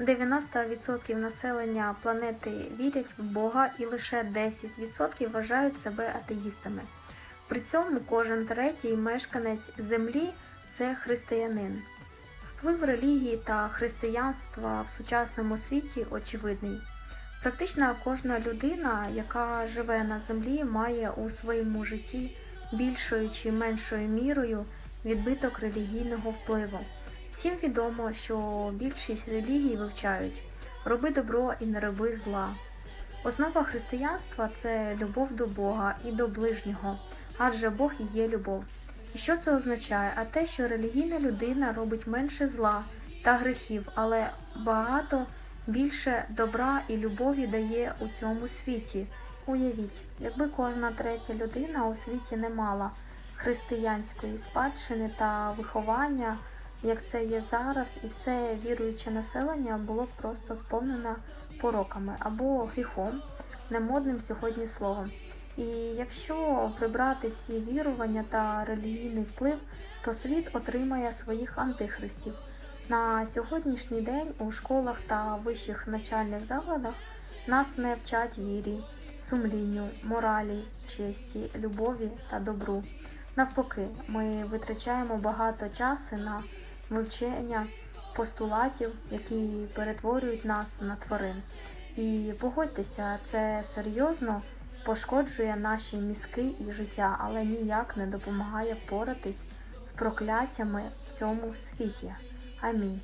90% населення планети вірять в Бога і лише 10% вважають себе атеїстами. При цьому кожен третій мешканець землі це християнин. Вплив релігії та християнства в сучасному світі очевидний. Практично кожна людина, яка живе на землі, має у своєму житті більшою чи меншою мірою відбиток релігійного впливу. Всім відомо, що більшість релігій вивчають роби добро і не роби зла. Основа християнства це любов до Бога і до ближнього, адже Бог і є любов. І що це означає? А те, що релігійна людина робить менше зла та гріхів, але багато більше добра і любові дає у цьому світі. Уявіть, якби кожна третя людина у світі не мала християнської спадщини та виховання, як це є зараз, і все віруюче населення було просто сповнене пороками або гріхом, немодним сьогодні словом. І якщо прибрати всі вірування та релігійний вплив, то світ отримає своїх антихристів. На сьогоднішній день у школах та вищих навчальних закладах нас не вчать вірі, сумлінню, моралі, честі, любові та добру. Навпаки, ми витрачаємо багато часу на вивчення постулатів, які перетворюють нас на тварин. І погодьтеся, це серйозно пошкоджує наші мізки і життя, але ніяк не допомагає впоратись з прокляттями в цьому світі. Амінь.